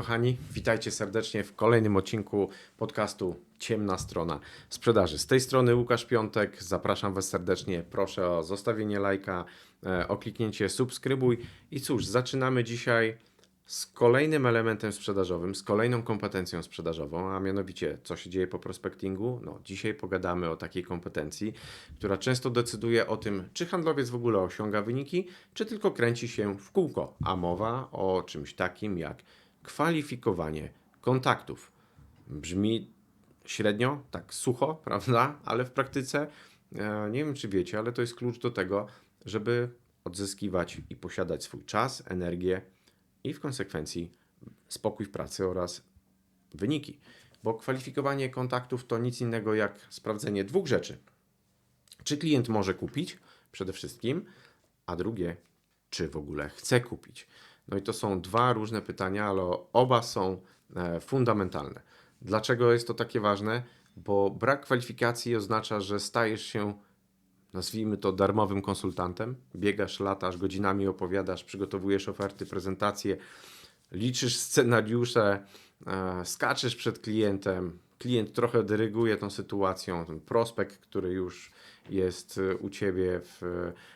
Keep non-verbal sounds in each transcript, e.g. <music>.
Kochani, witajcie serdecznie w kolejnym odcinku podcastu Ciemna Strona Sprzedaży. Z tej strony Łukasz Piątek, zapraszam Was serdecznie, proszę o zostawienie lajka, e, o kliknięcie subskrybuj i cóż, zaczynamy dzisiaj z kolejnym elementem sprzedażowym, z kolejną kompetencją sprzedażową, a mianowicie co się dzieje po prospectingu. No, dzisiaj pogadamy o takiej kompetencji, która często decyduje o tym, czy handlowiec w ogóle osiąga wyniki, czy tylko kręci się w kółko, a mowa o czymś takim jak kwalifikowanie kontaktów. Brzmi średnio, tak sucho, <laughs> prawda? Ale w praktyce e, nie wiem, czy wiecie, ale to jest klucz do tego, żeby odzyskiwać i posiadać swój czas, energię i w konsekwencji spokój w pracy oraz wyniki. Bo kwalifikowanie kontaktów to nic innego jak sprawdzenie dwóch rzeczy. Czy klient może kupić przede wszystkim, a drugie, czy w ogóle chce kupić. No i to są dwa różne pytania, ale oba są e, fundamentalne. Dlaczego jest to takie ważne? Bo brak kwalifikacji oznacza, że stajesz się, nazwijmy to, darmowym konsultantem. Biegasz, latasz, godzinami opowiadasz, przygotowujesz oferty, prezentacje, liczysz scenariusze, e, skaczesz przed klientem. Klient trochę dyryguje tą sytuacją, ten prospekt, który już jest e, u ciebie w,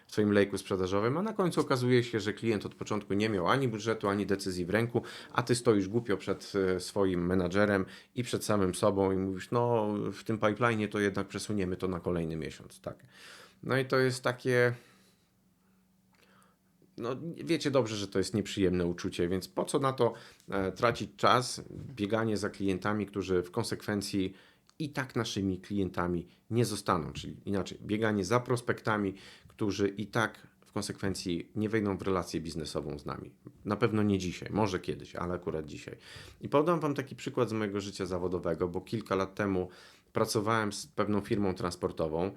w Twoim lejku sprzedażowym, a na końcu okazuje się, że klient od początku nie miał ani budżetu, ani decyzji w ręku, a ty stoisz głupio przed e, swoim menadżerem i przed samym sobą i mówisz, no w tym pipeline to jednak przesuniemy to na kolejny miesiąc, tak. No i to jest takie no, wiecie dobrze, że to jest nieprzyjemne uczucie, więc po co na to e, tracić czas, bieganie za klientami, którzy w konsekwencji i tak naszymi klientami nie zostaną, czyli inaczej, bieganie za prospektami, którzy i tak w konsekwencji nie wejdą w relację biznesową z nami. Na pewno nie dzisiaj, może kiedyś, ale akurat dzisiaj. I podam Wam taki przykład z mojego życia zawodowego, bo kilka lat temu pracowałem z pewną firmą transportową.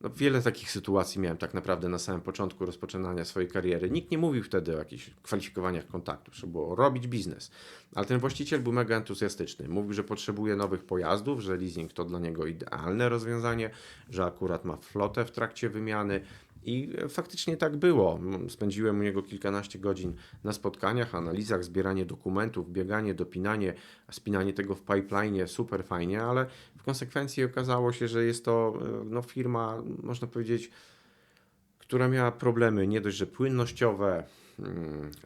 No, wiele takich sytuacji miałem tak naprawdę na samym początku rozpoczynania swojej kariery. Nikt nie mówił wtedy o jakichś kwalifikowaniach kontaktów, trzeba było robić biznes. Ale ten właściciel był mega entuzjastyczny. Mówił, że potrzebuje nowych pojazdów, że leasing to dla niego idealne rozwiązanie, że akurat ma flotę w trakcie wymiany. I faktycznie tak było. Spędziłem u niego kilkanaście godzin na spotkaniach, analizach, zbieranie dokumentów, bieganie, dopinanie, spinanie tego w pipeline, super fajnie, ale w konsekwencji okazało się, że jest to e, no, firma, można powiedzieć, która miała problemy nie dość, że płynnościowe,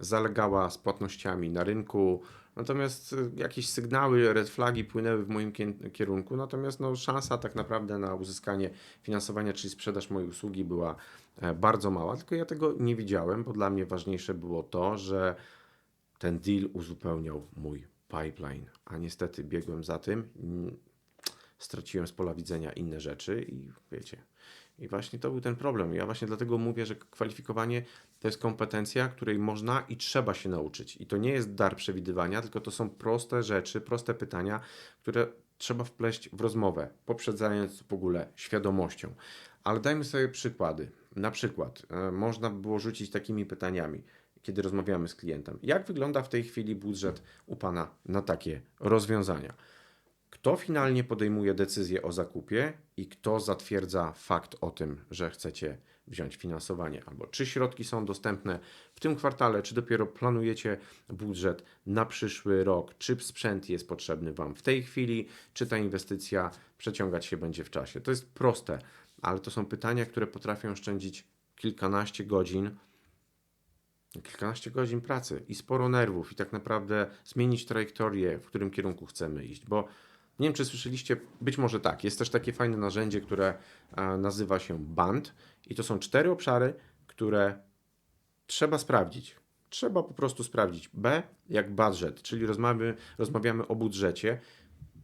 zalegała z płatnościami na rynku, natomiast e, jakieś sygnały, red flagi płynęły w moim kierunku, natomiast no, szansa tak naprawdę na uzyskanie finansowania, czyli sprzedaż mojej usługi była e, bardzo mała, tylko ja tego nie widziałem, bo dla mnie ważniejsze było to, że ten deal uzupełniał mój pipeline, a niestety biegłem za tym, straciłem z pola widzenia inne rzeczy i wiecie. I właśnie to był ten problem. Ja właśnie dlatego mówię, że kwalifikowanie to jest kompetencja, której można i trzeba się nauczyć. I to nie jest dar przewidywania, tylko to są proste rzeczy, proste pytania, które trzeba wpleść w rozmowę, poprzedzając w ogóle świadomością. Ale dajmy sobie przykłady. Na przykład e, można by było rzucić takimi pytaniami, kiedy rozmawiamy z klientem. Jak wygląda w tej chwili budżet u Pana na takie rozwiązania? Kto finalnie podejmuje decyzję o zakupie i kto zatwierdza fakt o tym, że chcecie wziąć finansowanie, albo czy środki są dostępne w tym kwartale, czy dopiero planujecie budżet na przyszły rok, czy sprzęt jest potrzebny Wam w tej chwili, czy ta inwestycja przeciągać się będzie w czasie. To jest proste, ale to są pytania, które potrafią oszczędzić kilkanaście godzin. Kilkanaście godzin pracy i sporo nerwów, i tak naprawdę zmienić trajektorię, w którym kierunku chcemy iść, bo nie wiem, czy słyszeliście, być może tak. Jest też takie fajne narzędzie, które e, nazywa się BAND i to są cztery obszary, które trzeba sprawdzić. Trzeba po prostu sprawdzić. B jak budżet, czyli rozmawiamy, rozmawiamy o budżecie.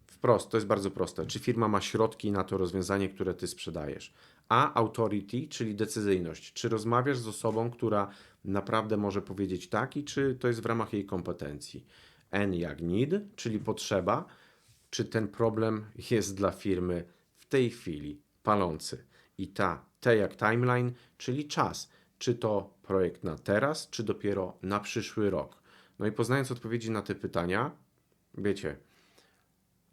Wprost, to jest bardzo proste. Czy firma ma środki na to rozwiązanie, które ty sprzedajesz? A authority, czyli decyzyjność. Czy rozmawiasz z osobą, która naprawdę może powiedzieć tak i czy to jest w ramach jej kompetencji? N jak need, czyli potrzeba czy ten problem jest dla firmy w tej chwili palący. I ta T jak timeline, czyli czas. Czy to projekt na teraz, czy dopiero na przyszły rok. No i poznając odpowiedzi na te pytania, wiecie,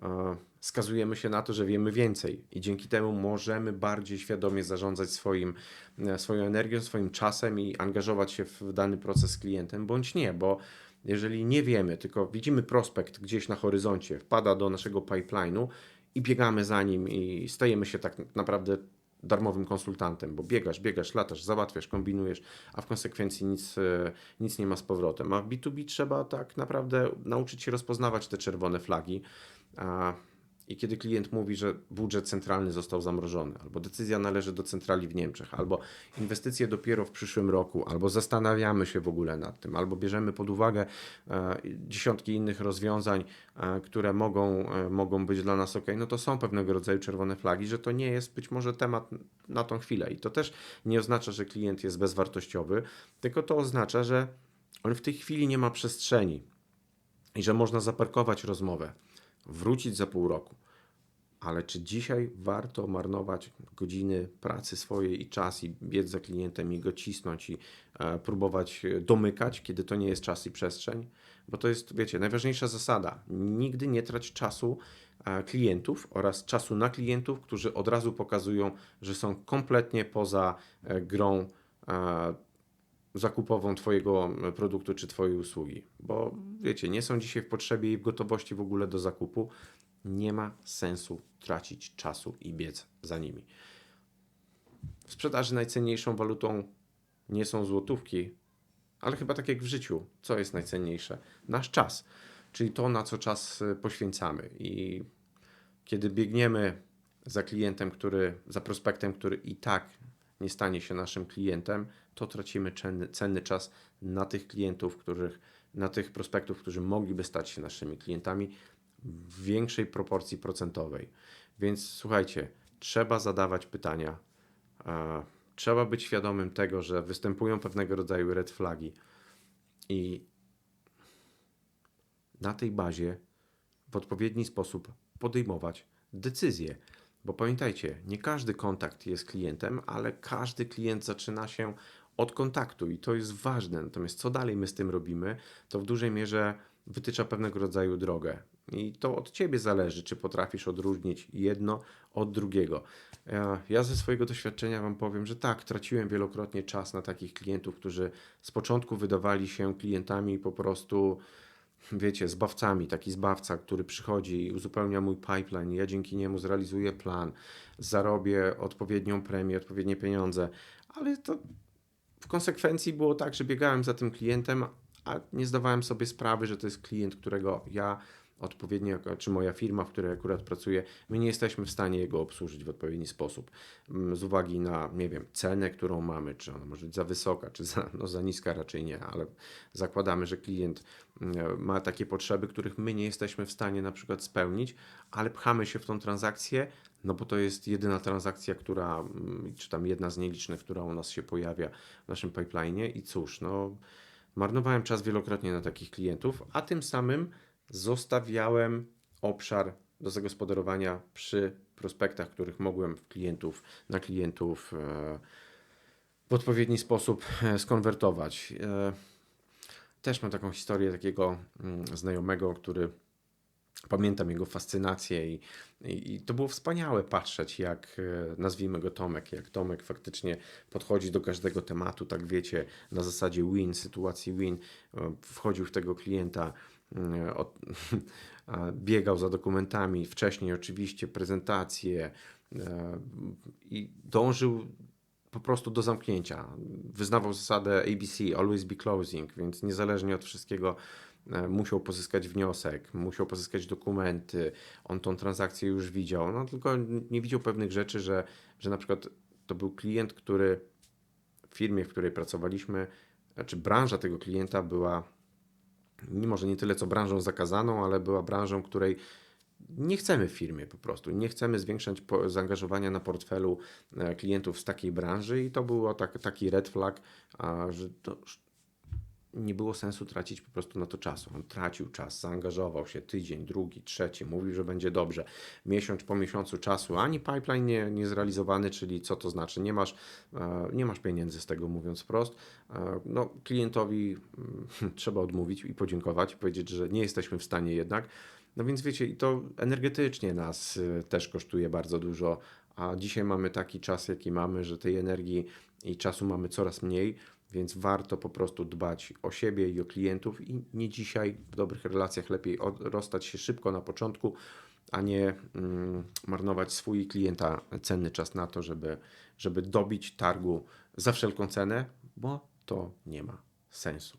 e, skazujemy się na to, że wiemy więcej i dzięki temu możemy bardziej świadomie zarządzać swoim, e, swoją energią, swoim czasem i angażować się w dany proces z klientem, bądź nie, bo Jeżeli nie wiemy, tylko widzimy prospekt gdzieś na horyzoncie, wpada do naszego pipeline'u i biegamy za nim i stajemy się tak naprawdę darmowym konsultantem, bo biegasz, biegasz, latasz, załatwiasz, kombinujesz, a w konsekwencji nic, e, nic nie ma z powrotem. A w B2B trzeba tak naprawdę nauczyć się rozpoznawać te czerwone flagi. I kiedy klient mówi, że budżet centralny został zamrożony, albo decyzja należy do centrali w Niemczech, albo inwestycje dopiero w przyszłym roku, albo zastanawiamy się w ogóle nad tym, albo bierzemy pod uwagę e, dziesiątki innych rozwiązań, e, które mogą, e, mogą być dla nas ok, no to są pewnego rodzaju czerwone flagi, że to nie jest być może temat na tą chwilę. I to też nie oznacza, że klient jest bezwartościowy, tylko to oznacza, że on w tej chwili nie ma przestrzeni i że można zaparkować rozmowę wrócić za pół roku. Ale czy dzisiaj warto marnować godziny pracy swojej i czas i biec za klientem i go cisnąć i e, próbować domykać, kiedy to nie jest czas i przestrzeń? Bo to jest, wiecie, najważniejsza zasada. Nigdy nie trać czasu e, klientów oraz czasu na klientów, którzy od razu pokazują, że są kompletnie poza e, grą e, zakupową Twojego produktu czy Twojej usługi. Bo wiecie, nie są dzisiaj w potrzebie i w gotowości w ogóle do zakupu. Nie ma sensu tracić czasu i biec za nimi. W sprzedaży najcenniejszą walutą nie są złotówki, ale chyba tak jak w życiu, co jest najcenniejsze? Nasz czas, czyli to, na co czas y, poświęcamy. I kiedy biegniemy za klientem, który, za prospektem, który i tak nie stanie się naszym klientem, to tracimy cenny, cenny czas na tych klientów, których, na tych prospektów, którzy mogliby stać się naszymi klientami w większej proporcji procentowej. Więc słuchajcie, trzeba zadawać pytania. Trzeba być świadomym tego, że występują pewnego rodzaju red flagi i na tej bazie w odpowiedni sposób podejmować decyzje. Bo pamiętajcie, nie każdy kontakt jest klientem, ale każdy klient zaczyna się od kontaktu i to jest ważne. Natomiast co dalej my z tym robimy, to w dużej mierze wytycza pewnego rodzaju drogę. I to od ciebie zależy, czy potrafisz odróżnić jedno od drugiego. Ja ze swojego doświadczenia Wam powiem, że tak, traciłem wielokrotnie czas na takich klientów, którzy z początku wydawali się klientami po prostu wiecie, zbawcami, taki zbawca, który przychodzi i uzupełnia mój pipeline, ja dzięki niemu zrealizuję plan, zarobię odpowiednią premię, odpowiednie pieniądze, ale to w konsekwencji było tak, że biegałem za tym klientem, a nie zdawałem sobie sprawy, że to jest klient, którego ja odpowiednio, czy moja firma, w której akurat pracuję, my nie jesteśmy w stanie jego obsłużyć w odpowiedni sposób. Mm, z uwagi na, nie wiem, cenę, którą mamy, czy ona może być za wysoka, czy za, no, za niska raczej nie, ale zakładamy, że klient mm, ma takie potrzeby, których my nie jesteśmy w stanie na przykład spełnić, ale pchamy się w tą transakcję, no bo to jest jedyna transakcja, która, mm, czy tam jedna z nielicznych, która u nas się pojawia w naszym pipeline i cóż, no marnowałem czas wielokrotnie na takich klientów, a tym samym zostawiałem obszar do zagospodarowania przy prospektach, których mogłem klientów, na klientów e, w odpowiedni sposób e, skonwertować. E, też mam taką historię takiego mm, znajomego, który pamiętam jego fascynację i, i, i, to było wspaniałe patrzeć, jak nazwijmy go Tomek, jak Tomek faktycznie podchodzi do każdego tematu, tak wiecie, na zasadzie win, sytuacji win, wchodził w tego klienta, od, <laughs> biegał za dokumentami, wcześniej oczywiście prezentacje e, i dążył po prostu do zamknięcia. Wyznawał zasadę ABC, always be closing, więc niezależnie od wszystkiego e, musiał pozyskać wniosek, musiał pozyskać dokumenty, on tą transakcję już widział, no tylko nie widział pewnych rzeczy, że, że na przykład to był klient, który w firmie, w której pracowaliśmy, znaczy branża tego klienta była może nie tyle co branżą zakazaną, ale była branżą, której nie chcemy w firmie po prostu. Nie chcemy zwiększać zaangażowania na portfelu e, klientów z takiej branży i to było tak, taki red flag, że to, nie było sensu tracić po prostu na to czasu. On tracił czas, zaangażował się tydzień, drugi, trzeci, mówił, że będzie dobrze. Miesiąc po miesiącu czasu, ani pipeline nie, nie zrealizowany, czyli co to znaczy? Nie masz, e, nie masz pieniędzy z tego, mówiąc wprost. E, no, klientowi hmm, <laughs> trzeba odmówić i podziękować, powiedzieć, że nie jesteśmy w stanie jednak. No więc wiecie, i to energetycznie nas e, też kosztuje bardzo dużo, a dzisiaj mamy taki czas, jaki mamy, że tej energii i czasu mamy coraz mniej Więc warto po prostu dbać o siebie i o klientów i nie dzisiaj w dobrych relacjach lepiej rozstać się szybko na początku, a nie mm, marnować swój klienta cenny czas na to, żeby, żeby dobić targu za wszelką cenę, bo to nie ma sensu.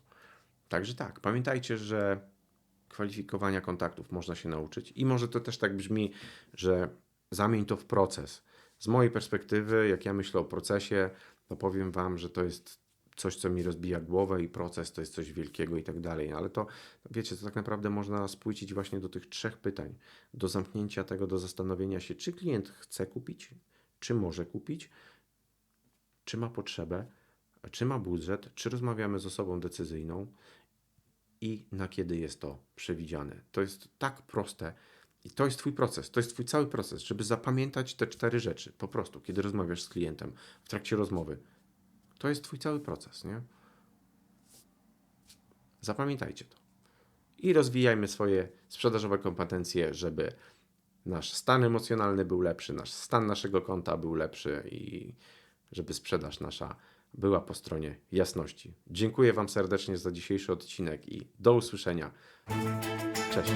Także tak, pamiętajcie, że kwalifikowania kontaktów można się nauczyć i może to też tak brzmi, że zamień to w proces. Z mojej perspektywy, jak ja myślę o procesie, to powiem Wam, że to jest coś, co mi rozbija głowę i proces to jest coś wielkiego i tak dalej. Ale to, wiecie, to tak naprawdę można spłycić właśnie do tych trzech pytań. Do zamknięcia tego, do zastanowienia się, czy klient chce kupić, czy może kupić, czy ma potrzebę, czy ma budżet, czy rozmawiamy z osobą decyzyjną i na kiedy jest to przewidziane. To jest tak proste i to jest Twój proces, to jest Twój cały proces, żeby zapamiętać te cztery rzeczy. Po prostu, kiedy rozmawiasz z klientem w trakcie rozmowy. To jest Twój cały proces, nie? Zapamiętajcie to. I rozwijajmy swoje sprzedażowe kompetencje, żeby nasz stan emocjonalny był lepszy, nasz stan naszego konta był lepszy i żeby sprzedaż nasza była po stronie jasności. Dziękuję Wam serdecznie za dzisiejszy odcinek i do usłyszenia. Cześć.